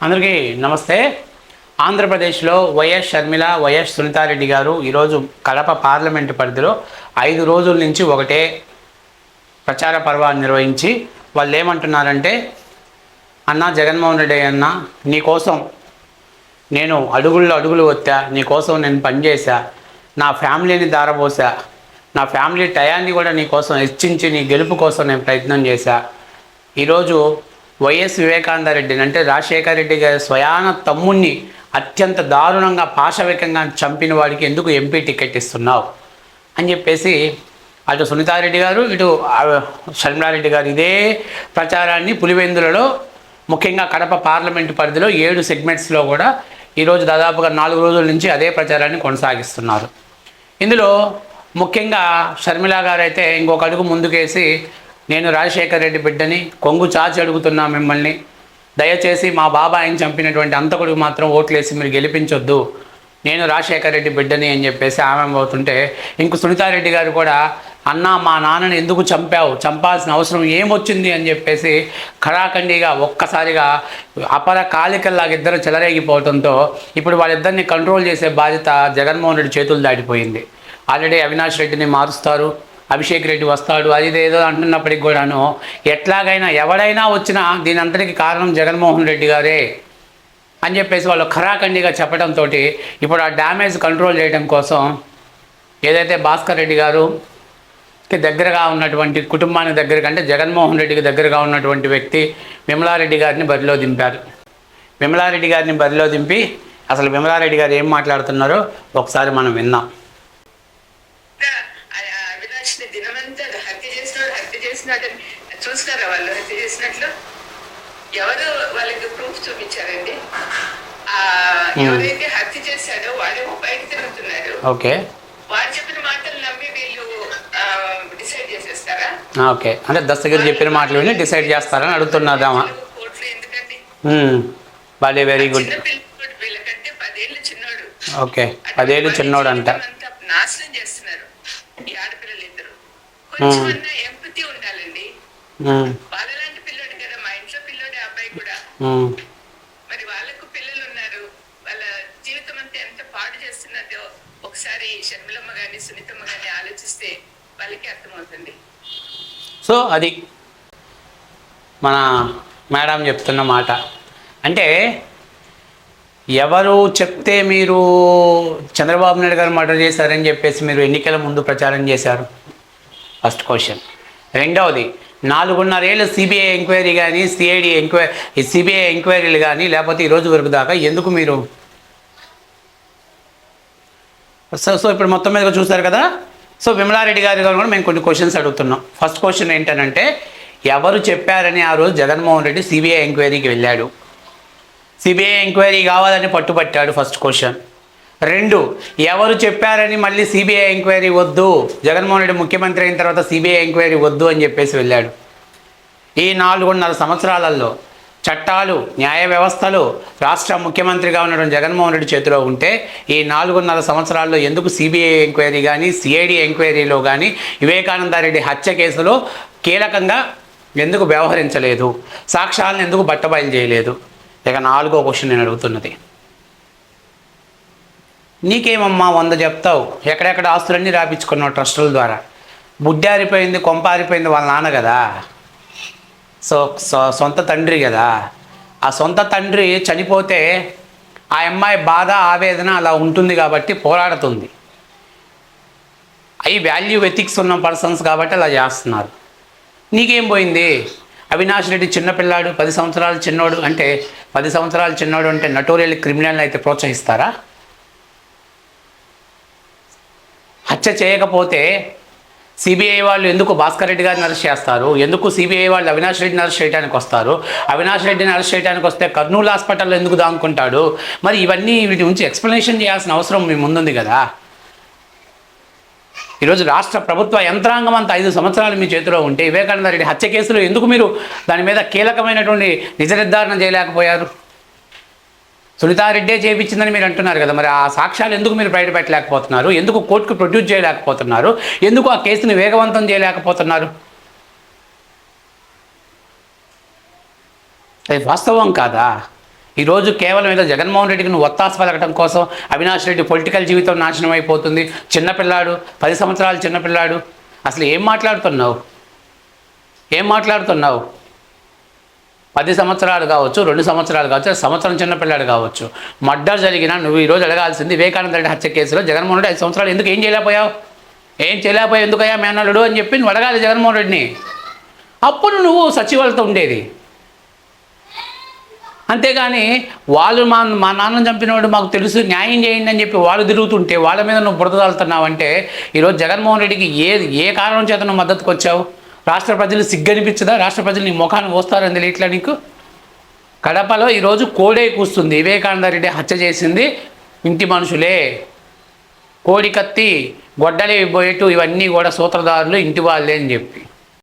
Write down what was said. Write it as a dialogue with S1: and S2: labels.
S1: అందరికీ నమస్తే. ఆంధ్రప్రదేశ్లో వైఎస్ షర్మిల వైఎస్ సునీతారెడ్డి గారు ఈరోజు కడప పార్లమెంటు పరిధిలో ఐదు రోజుల నుంచి ఒకటే ప్రచార పర్వాన్ని నిర్వహించి వాళ్ళు ఏమంటున్నారంటే అన్న జగన్మోహన్ రెడ్డి అన్న నీకోసం నేను అడుగుల్లో అడుగులు వచ్చా నీకోసం నేను పనిచేశా నా ఫ్యామిలీని దారపోసా నా ఫ్యామిలీ టయాన్ని కూడా నీకోసం హెచ్చించి నీ గెలుపు కోసం నేను ప్రయత్నం చేశా. ఈరోజు వైఎస్ వివేకానందరెడ్డిని అంటే రాజశేఖర రెడ్డి గారి స్వయాన తమ్ముణ్ణి అత్యంత దారుణంగా పాశవికంగా చంపిన వాడికి ఎందుకు ఎంపీ టికెట్ ఇస్తున్నావు? అని చెప్పేసి అటు సునీతారెడ్డి గారు ఇటు షర్మిలారెడ్డి గారు ఇదే ప్రచారాన్ని పులివెందులలో ముఖ్యంగా కడప పార్లమెంటు పరిధిలో ఏడు సెగ్మెంట్స్లో కూడా ఈరోజు దాదాపుగా నాలుగు రోజుల నుంచి అదే ప్రచారాన్ని కొనసాగిస్తున్నారు. ఇందులో ముఖ్యంగా షర్మిల గారు అయితే ఇంకొక అడుగు ముందుకేసి నేను రాజశేఖర్ రెడ్డి బిడ్డని కొంగు చాచి అడుగుతున్నా మిమ్మల్ని. దయచేసి మా బాబాయిని చంపినటువంటి అంతకుడికి మాత్రం ఓట్లేసి మీరు గెలిపించొద్దు. నేను రాజశేఖర్ రెడ్డి బిడ్డని అని చెప్పేసి ఆమె అవుతుంటే ఇంక సునీతారెడ్డి గారు కూడా అన్న మా నాన్నని ఎందుకు చంపావు? చంపాల్సిన అవసరం ఏమొచ్చింది? అని చెప్పేసి ఖరాఖండిగా ఒక్కసారిగా అపర కాలికల్లాగా ఇద్దరు చెలరేగిపోవడంతో ఇప్పుడు వాళ్ళిద్దరిని కంట్రోల్ చేసే బాధ్యత జగన్మోహన్ రెడ్డి చేతులు దాటిపోయింది. ఆల్రెడీ అవినాష్ రెడ్డిని మారుస్తారు. అభిషేక్ రెడ్డి వస్తాడు అది ఏదో అంటున్నప్పటికి కూడాను ఎట్లాగైనా ఎవడైనా వచ్చినా దీని అంతటికి కారణం జగన్మోహన్ రెడ్డి గారే అని చెప్పేసి వాళ్ళు ఖరాఖండిగా చెప్పడంతో ఇప్పుడు ఆ డ్యామేజ్ కంట్రోల్ చేయడం కోసం ఏదైతే భాస్కర్ రెడ్డి గారుకి దగ్గరగా ఉన్నటువంటి కుటుంబానికి దగ్గర కంటే జగన్మోహన్ రెడ్డికి దగ్గరగా ఉన్నటువంటి వ్యక్తి విమలారెడ్డి గారిని బరిలో దింపారు. విమలారెడ్డి గారిని బరిలో దింపి అసలు విమలారెడ్డి గారు ఏం మాట్లాడుతున్నారో ఒకసారి మనం
S2: విన్నాం. హత్య చేసినాడని చూస్తారా వాళ్ళు? హత్య చేసినట్లు ఎవరు వాళ్ళకి ప్రూఫ్ చూపించారండి. ఆ ఎవరైతే హత్య చేశాడో వాడేమో బయట తిరుగుతున్నారు.
S1: ఓకే.
S2: వాడు చెప్పిన మాటలు నమ్మి వీళ్ళు డిసైడ్ చేసేస్తారా?
S1: ఓకే. అంటే దస్తగిరి చెప్పిన మాటలు విని డిసైడ్ చేస్తారని అడుగుతున్నారామా
S2: ఎందుకండి?
S1: బాలే వెరీ గుడ్
S2: వీళ్ళకంటే పదేళ్ళు చిన్నోడు.
S1: ఓకే. పదేళ్ళు చిన్నోడు అంట
S2: నాశనం చేస్తున్నారు. ఈ ఆడపిల్లలు ఇద్దరు కొంచెం ఎంపతి ఉండాలండి. వాళ్ళలాంటి పిల్లోడు కదా మా ఇంట్లో పిల్లోడే అబ్బాయి కూడా. మరి వాళ్ళకు పిల్లలు ఉన్నారు. వాళ్ళ జీవితం అంతా ఎంత పాడు చేస్తున్నదో ఒకసారి షర్మిలమ్మ గాని సునీతమ్మ గాని ఆలోచిస్తే వాళ్ళకి అర్థమవుతుంది.
S1: సో అది మన మేడం చెప్తున్న మాట. అంటే ఎవరు చెప్తే మీరు చంద్రబాబు నాయుడు గారు మర్డర్ చేశారని చెప్పేసి మీరు ఎన్నికల ముందు ప్రచారం చేశారు? ఫస్ట్ క్వశ్చన్ రెండవది నాలుగున్నరేళ్ళు సిబిఐ ఎంక్వైరీ కానీ సిఐడి ఎంక్వైరీ సిబిఐ ఎంక్వైరీలు కానీ లేకపోతే ఈ రోజు వరకు దాకా ఎందుకు మీరు? సో సో ఇప్పుడు మొత్తం మీద చూశారు కదా? సో విమలారెడ్డి గారి గారు కూడా మేము కొన్ని క్వశ్చన్స్ అడుగుతున్నాం. ఫస్ట్ క్వశ్చన్ ఏంటనంటే ఎవరు చెప్పారని ఆ రోజు జగన్మోహన్ రెడ్డి సిబిఐ ఎంక్వైరీకి వెళ్ళాడు. సిబిఐ ఎంక్వైరీ కావాలని పట్టుబట్టాడు ఫస్ట్ క్వశ్చన్ రెండు ఎవరు చెప్పారని మళ్ళీ సిబిఐ ఎంక్వైరీ వద్దు. జగన్మోహన్ రెడ్డి ముఖ్యమంత్రి అయిన తర్వాత సిబిఐ ఎంక్వైరీ వద్దు అని చెప్పేసి వెళ్ళాడు. ఈ నాలుగున్నర సంవత్సరాలలో చట్టాలు న్యాయ వ్యవస్థలు రాష్ట్ర ముఖ్యమంత్రిగా ఉన్నటువంటి జగన్మోహన్ రెడ్డి చేతిలో ఉంటే ఈ నాలుగున్నర సంవత్సరాల్లో ఎందుకు సిబిఐ ఎంక్వైరీ కానీ సిఐడి ఎంక్వైరీలో కానీ వివేకానందారెడ్డి హత్య కేసులో కీలకంగా ఎందుకు వ్యవహరించలేదు? సాక్ష్యాలను ఎందుకు బట్టబయలు చేయలేదు? ఇక నాలుగో క్వశ్చన్ నేను అడుగుతున్నది. నీకేమమ్మా వంద చెప్తావు? ఎక్కడెక్కడ ఆస్తులన్నీ రాపించుకున్నావు ట్రస్టుల ద్వారా? బుడ్డారిపోయింది కొంపారిపోయింది వాళ్ళ నాన్న కదా? సో సొ- సొంత తండ్రి కదా? ఆ సొంత తండ్రి చనిపోతే ఆ అమ్మాయి బాధ ఆవేదన అలా ఉంటుంది కాబట్టి పోరాడుతుంది. అవి వాల్యూ ఎథిక్స్ ఉన్న పర్సన్స్ కాబట్టి అలా చేస్తున్నారు. నీకేం పోయింది? అవినాష్ రెడ్డి చిన్నపిల్లాడు పది సంవత్సరాలు చిన్నోడు అంటే పది సంవత్సరాలు చిన్నోడు అంటే నటోరియల్ క్రిమినల్ని అయితే ప్రోత్సహిస్తారా? హత్య చేయకపోతే సిబిఐ వాళ్ళు ఎందుకు భాస్కర్ రెడ్డి గారిని అరెస్ట్ చేస్తారు? ఎందుకు సిబిఐ వాళ్ళు అవినాష్ రెడ్డిని అరెస్ట్ చేయడానికి వస్తారు? అవినాష్ రెడ్డిని అరెస్ట్ చేయడానికి వస్తే కర్నూలు హాస్పిటల్లో ఎందుకు దాముకుంటాడు మరి ఇవన్నీ వీటి నుంచి ఎక్స్ప్లెనేషన్ చేయాల్సిన అవసరం మీ ముందుంది కదా. ఈరోజు రాష్ట్ర ప్రభుత్వ యంత్రాంగం అంతా ఐదు సంవత్సరాలు మీ చేతిలో ఉంటే వివేకానంద రెడ్డి హత్య కేసులో ఎందుకు మీరు దాని మీద కీలకమైనటువంటి నిజ నిర్ధారణ చేయలేకపోయారు? సునీతారెడ్డే చేయించిందని మీరు అంటున్నారు కదా. మరి ఆ సాక్ష్యాలు ఎందుకు మీరు బయట పెట్టలేకపోతున్నారు ఎందుకు కోర్టుకు ప్రొడ్యూస్ చేయలేకపోతున్నారు? ఎందుకు ఆ కేసుని వేగవంతం చేయలేకపోతున్నారు? అది వాస్తవం కాదా? ఈరోజు కేవలం ఏదో జగన్మోహన్ రెడ్డికి నువ్వు ఒత్తాస పలకటం కోసం అవినాష్ రెడ్డి పొలిటికల్ జీవితం నాశనం అయిపోతుంది. చిన్నపిల్లాడు పది సంవత్సరాలు చిన్నపిల్లాడు అసలు ఏం మాట్లాడుతున్నావు? ఏం మాట్లాడుతున్నావు? పది సంవత్సరాలు కావచ్చు రెండు సంవత్సరాలు కావచ్చు సంవత్సరం చిన్నపిల్లాడు కావచ్చు. మర్డర్ జరిగిన నువ్వు ఈరోజు అడగాల్సింది వివేకానంద రెడ్డి హత్య కేసులో జగన్మోహన్ రెడ్డి ఐదు సంవత్సరాలు ఎందుకు ఏం చేయలేకపోయావు? ఏం చేయలేకపోయావు ఎందుకయ్యా మేనల్లుడు అని చెప్పి నువ్వు అడగాలి జగన్మోహన్ రెడ్డిని. అప్పుడు నువ్వు సచివాలతో ఉండేది. అంతేగాని వాళ్ళు మా మా నాన్న చంపినవాడు మాకు తెలుసు న్యాయం చేయండి అని చెప్పి వాళ్ళు తిరుగుతుంటే వాళ్ళ మీద నువ్వు బురద తగులుతున్నావంటే ఈరోజు జగన్మోహన్ రెడ్డికి ఏ ఏ కారణం చేత నువ్వు మద్దతుకు వచ్చావు రాష్ట్ర ప్రజలు సిగ్గనిపించదా? రాష్ట్ర ప్రజలు నీ ముఖాన్ని పోస్తారని తెలియట్లా నీకు? కడపలో ఈరోజు కోడే కూస్తుంది. వివేకానందరెడ్డి హత్య చేసింది ఇంటి మనుషులే. కోడి కత్తి గొడ్డలి పోయేటు ఇవన్నీ కూడా సూత్రధారులు ఇంటి వాళ్ళే అని చెప్పి.